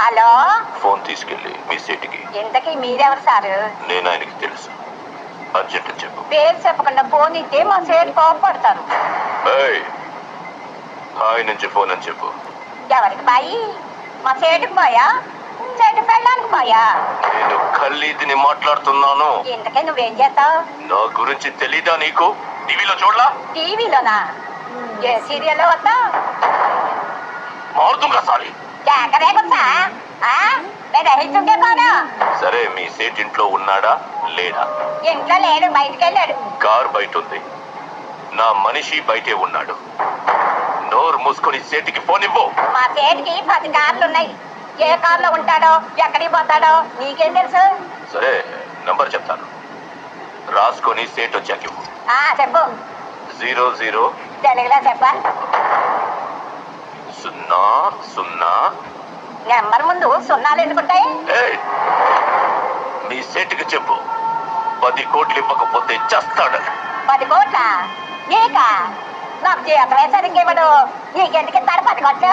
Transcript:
Hello? Phone తీసుకెళ్ళి మీ సీటుకి. ఇంతకీ మీరెవరు సారు? నేను ఆయనకి తెలుసు. అర్జెంట్ చెప్పు. పేరు చెప్పకుండా ఫోన్ ఇస్తే మా సేటు కోపడతారు. ఏయ్, హాయ్ నుంచి ఫోన్ అని చెప్పు. ఎవరికి బాయి? మా సేటుకు పోయా సేటు పెళ్ళానికి పోయా నేను ఖల్లీదిని మాట్లాడుతున్నాను. ఇంతకీ నువ్వేం చేస్తావు? నా గురించి తెలీదా నీకు? టీవీలో చూడలా? టీవీలోనా? ఏ సీరియల్ వస్తా మారుతుంగా సారీ? కాను సరే మీ సేట్ ఇంట్లో ఉన్నాడా లేడా? ఇంట్లో లేడు బయటికి వెళ్ళాడు కార్ బయట ఉంది నా మనిషి బయటే ఉన్నాడు. నోరు మూసుకొని సేటికి ఫోన్ ఇవ్వు మా సేటుకి పది కార్లు ఉన్నాయి ఏ కార్లో ఉంటాడో ఎక్కడికి పోతాడో నీకేం తెలుసు? సరే నంబర్ చెప్తాను. రాసుకొని సేట్ వచ్చాక ఇవ్వు. చెప్పు. Zero zero. తెలుగులో చెప్పా. సున్నా సున్నా నెంబర్ ముందు సున్నాలు ఎందుకుంటాయి! మీ సేటుకి చెప్పు. పది కోట్లు ఇవ్వకపోతే చస్తాడని పది కోట్ల? నీకా? నాకు జీతమే సరిగ్గా ఇవ్వడు. నీకెందుకు ఇస్తాడు పది కోట్లు